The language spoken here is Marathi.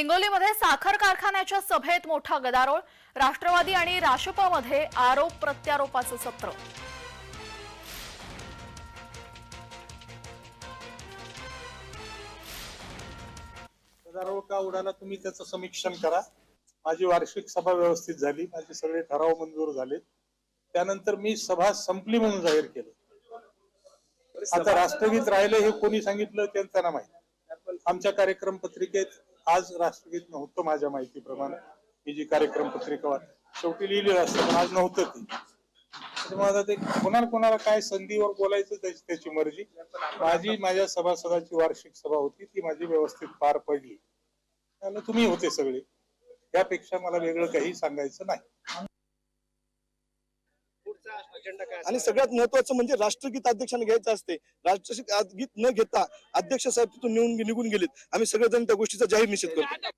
हिंगोलीमध्ये साखर कारखान्याच्या सभेत मोठा गदारोळ. राष्ट्रवादी आणि राष्ट्रपमध्ये आरोप प्रत्यारोपाचं सत्र. गदारोळ का उडाला तुम्ही त्याचं समीक्षण करा. माझी वार्षिक सभा व्यवस्थित झाली. माझे सगळे ठराव मंजूर झाले त्यानंतर मी सभा संपली म्हणून जाहीर केलं. आता राष्ट्रगीत राहिलं हे कोणी सांगितलं त्यांना ना माहिती. आमच्या कार्यक्रम पत्रिकेत आज राष्ट्रगीत नव्हतं माझ्या माहितीप्रमाणे. मी जी कार्यक्रम पत्रिका शेवटी लिहिलेलं असतं पण आज नव्हतं ती. त्याच्यामुळे आता ते कोणाला कोणाला काय संधीवर बोलायचं त्याची त्याची मर्जी. माझी माझ्या सभासदाची वार्षिक सभा होती ती माझी व्यवस्थित पार पडली. त्याला तुम्ही होते सगळे. यापेक्षा मला वेगळं काही सांगायचं नाही. आणि सगळ्यात महत्वाचं म्हणजे राष्ट्रगीत अध्यक्षांनी घ्यायचं असते. राष्ट्रगीत न घेता अध्यक्ष साहेब तिथून निघून गेलेत. आम्ही सगळेजण त्या गोष्टीचा जाहीर निषेध करतो.